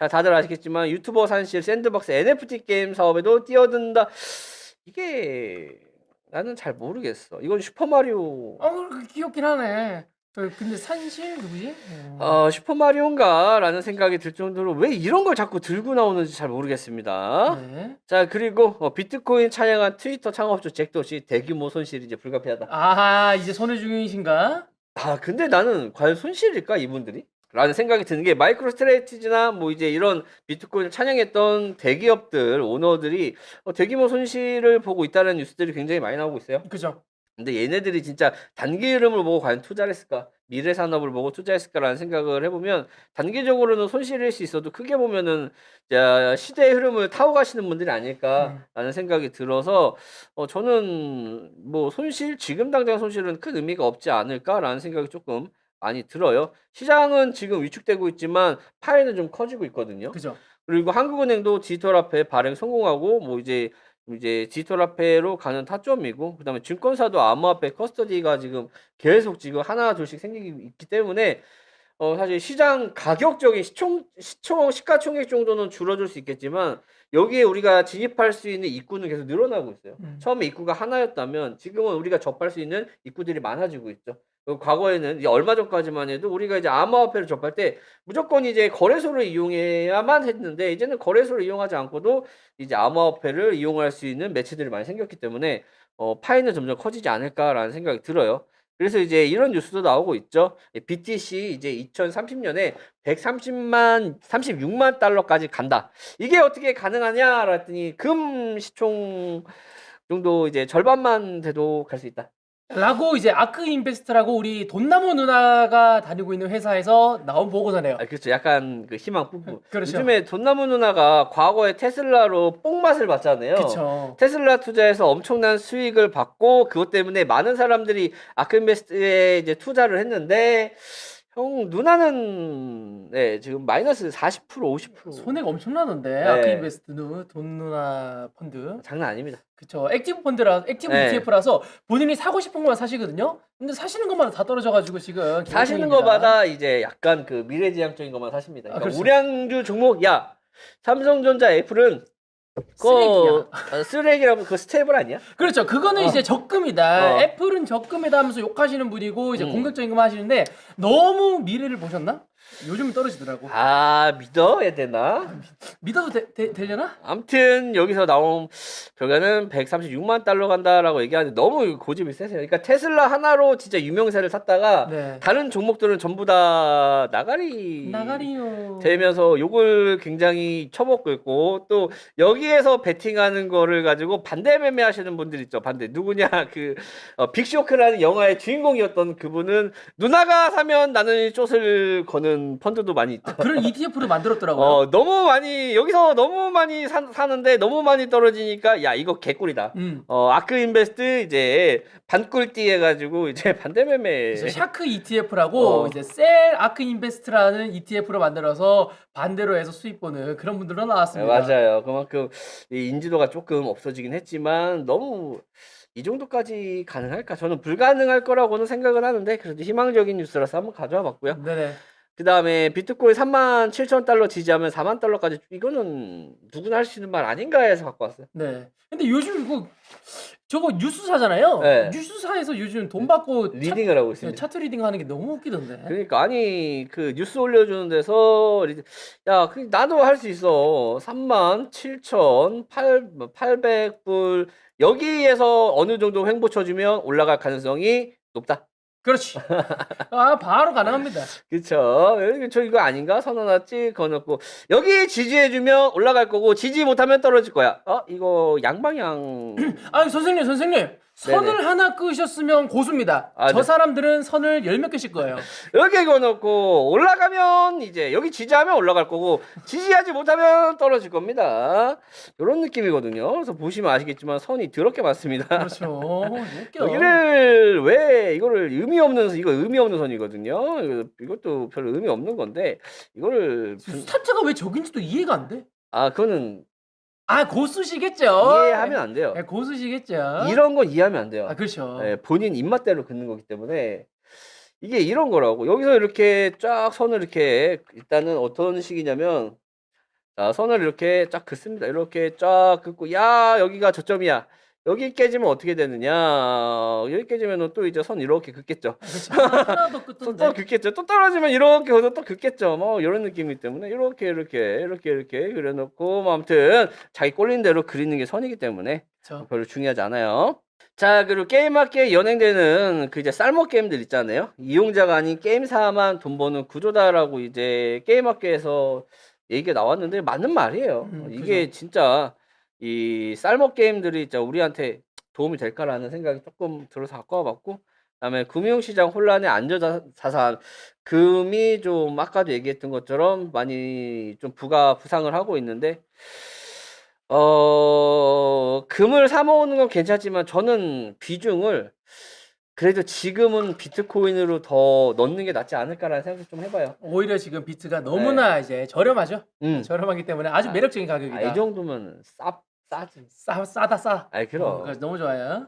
자, 다들 아시겠지만 유튜버 산실 샌드박스 NFT 게임 사업에도 뛰어든다. 이게 나는 잘 모르겠어. 이건 슈퍼마리오 어, 그 귀엽긴 하네. 저 근데 산실 누구지? 어. 어, 슈퍼마리오인가라는 생각이 들 정도로 왜 이런 걸 자꾸 들고 나오는지 잘 모르겠습니다. 네. 자, 그리고 어, 비트코인 찬양한 트위터 창업주 잭도시 대규모 손실이 이제 불가피하다. 아 이제 손해 중이신가? 아, 근데 나는 과연 손실일까, 이분들이? 라는 생각이 드는 게 마이크로 스트레이티지나 뭐 이제 이런 비트코인을 찬양했던 대기업들, 오너들이 어, 대규모 손실을 보고 있다는 뉴스들이 굉장히 많이 나오고 있어요. 그죠? 근데 얘네들이 진짜 단기 흐름을 보고 과연 투자를 했을까? 미래 산업을 보고 투자했을까라는 생각을 해보면 단기적으로는 손실일 수 있어도 크게 보면은 자, 시대의 흐름을 타고 가시는 분들이 아닐까라는 생각이 들어서 어, 저는 뭐 손실 지금 당장 손실은 큰 의미가 없지 않을까라는 생각이 조금 많이 들어요. 시장은 지금 위축되고 있지만 파이는 좀 커지고 있거든요. 그죠? 그리고 한국은행도 디지털 화폐 발행 성공하고 뭐 이제 이제 디지털 화폐로 가는 타점이고 그다음에 증권사도 암호화폐 커스터디가 지금 계속 지금 하나 둘씩 생기기 있기 때문에 어 사실 시장 가격적인 시총 시총 시가총액 정도는 줄어들 수 있겠지만 여기에 우리가 진입할 수 있는 입구는 계속 늘어나고 있어요. 음. 처음에 입구가 하나였다면 지금은 우리가 접할 수 있는 입구들이 많아지고 있죠. 그리고 과거에는 이제 얼마 전까지만 해도 우리가 이제 암호화폐를 접할 때 무조건 이제 거래소를 이용해야만 했는데 이제는 거래소를 이용하지 않고도 이제 암호화폐를 이용할 수 있는 매체들이 많이 생겼기 때문에 어, 파이는 점점 커지지 않을까라는 생각이 들어요. 그래서 이제 이런 뉴스도 나오고 있죠. BTC 이제 2030년에 130만, 36만 달러까지 간다. 이게 어떻게 가능하냐? 했더니 금 시총 정도 이제 절반만 돼도 갈 수 있다. 라고 이제 아크 인베스트라고 우리 돈나무 누나가 다니고 있는 회사에서 나온 보고서네요. 아, 그렇죠. 약간 그 희망 뿜뿜. 그렇죠. 요즘에 돈나무 누나가 과거에 테슬라로 뽕맛을 봤잖아요. 그쵸. 테슬라 투자해서 엄청난 수익을 받고 그것 때문에 많은 사람들이 아크 인베스트에 이제 투자를 했는데 형 누나는 네 지금 마이너스 40% 50% 손해가 엄청나던데 네. 아크 인베스트 누, 돈 누나 펀드. 장난 아닙니다. 그쵸. 액티브 펀드라 액티브 네. ETF라서 본인이 사고 싶은 것만 사시거든요. 근데 사시는 것마다 다 떨어져가지고 지금 사시는. 거마다 이제 약간 그 미래지향적인 것만 사십니다. 아, 그러니까 그렇죠. 우량주 종목 야 삼성전자 애플은 그거 어, 쓰레기라고 그 스테이블 아니야? 그렇죠. 그거는 어. 이제 적금이다. 어. 애플은 적금이다 하면서 욕하시는 분이고 이제 음. 공격적인 것만 하시는데 너무 미래를 보셨나? 요즘 떨어지더라고. 아 믿어야 되나? 믿어도 되, 되, 되려나? 아무튼 여기서 나온 결과는 136만 달러 간다라고 얘기하는데 너무 고집이 세세요. 그러니까 테슬라 하나로 진짜 유명세를 탔다가 네. 다른 종목들은 전부 다 나가리 나가리요. 되면서 욕을 굉장히 처먹고 있고 또 여기에서 베팅하는 거를 가지고 반대 매매하시는 분들 있죠. 반대 누구냐 그 어, 빅쇼크라는 영화의 주인공이었던 그분은 누나가 사면 나는 숏을 거는 펀드도 많이 있죠. 아, 그런 ETF를 만들었더라고요. 어 너무 많이 여기서 너무 많이 사, 사는데 너무 많이 떨어지니까 야 이거 개꿀이다. 음. 어 아크 인베스트 이제 반꿀띠 해가지고 이제 반대 매매. 그래서 샤크 ETF라고 어. 이제 셀 아크 인베스트라는 ETF를 만들어서 반대로 해서 수익 보는 그런 분들도 네, 나왔습니다. 맞아요. 그만큼 이 인지도가 조금 없어지긴 했지만 너무 이 정도까지 가능할까? 저는 불가능할 거라고는 생각을 하는데 그래도 희망적인 뉴스라서 한번 가져와 봤고요. 네네. 그 다음에 비트코인 3만 7천 달러 지지하면 4만 달러까지 이거는 누구나 할 수 있는 말 아닌가 해서 갖고 왔어요. 네. 근데 요즘 이거 저거 뉴스사잖아요. 네. 뉴스사에서 요즘 돈 받고 리딩을 하고 차, 있습니다. 차트 리딩 하는 게 너무 웃기던데. 그러니까 아니 그 뉴스 올려주는 데서 리딩- 야 그, 나도 할 수 있어 3만 7천 800불 여기에서 어느 정도 횡보 쳐주면 올라갈 가능성이 높다. 그렇지. 아 바로 가능합니다. 그쵸? 저 이거 아닌가? 선언하 찍 거놓고 여기 지지해주면 올라갈 거고 지지 못하면 떨어질 거야. 어 이거 양방향. 아니 선생님 선생님 선을 하나 끄셨으면 고수입니다. 아, 저 네. 사람들은 선을 열 몇 개씩 거예요. 여기 거놓고 올라가면 이제 여기 지지하면 올라갈 거고 지지하지 못하면 떨어질 겁니다. 이런 느낌이거든요. 그래서 보시면 아시겠지만 선이 더럽게 많습니다. 그렇죠. 웃겨. 여기를 왜 이거를 의미 없는 이거 의미 없는 선이거든요. 이거- 이것도 별 의미 없는 건데 이거를 분- 스타트가 왜 저긴지도 이해가 안 돼. 아 그거는 아 고수시겠죠. 이해하면 안 돼요. 네, 고수시겠죠. 이런 건 이해하면 안 돼요. 아 그렇죠. 예, 본인 입맛대로 긋는 거기 때문에 이게 이런 거라고. 여기서 이렇게 쫙 선을 이렇게 일단은 어떤 식이냐면 자, 선을 이렇게 쫙 긋습니다. 이렇게 쫙 긋고 야 여기가 저점이야. 여기 깨지면 어떻게 되느냐? 여기 깨지면 또 이제 선 이렇게 긋겠죠. 그렇죠. 또, 긋겠죠. 또 떨어지면 이렇게 거기서 또 긋겠죠. 뭐 이런 느낌이기 때문에 이렇게 이렇게 이렇게 이렇게 그려놓고 뭐 아무튼 자기 꼴린 대로 그리는 게 선이기 때문에 그렇죠. 별로 중요하지 않아요. 자, 그리고 게임학계에 연행되는 그 이제 쌀먹 게임들 있잖아요. 이용자가 아닌 게임사만 돈 버는 구조다라고 이제 게임학계에서 얘기가 나왔는데 맞는 말이에요. 음, 이게 진짜 이 쌀먹 게임들이 진짜 우리한테 도움이 될까라는 생각이 조금 들어서 갖고 와봤고, 그다음에 금융시장 혼란의 안전자산 금이 좀 아까도 얘기했던 것처럼 많이 좀 부가 부상을 하고 있는데 어, 금을 사 모으는 건 괜찮지만 저는 비중을 그래도 지금은 비트코인으로 더 넣는 게 낫지 않을까라는 생각 좀 해봐요. 오히려 지금 비트가 너무나 이제 저렴하죠. 음. 저렴하기 때문에 아주 아, 매력적인 아, 가격이다. 이 정도면 싸 싸지. 싸 싸다 싸. 아이 어, 그럼. 그래서 너무 좋아요.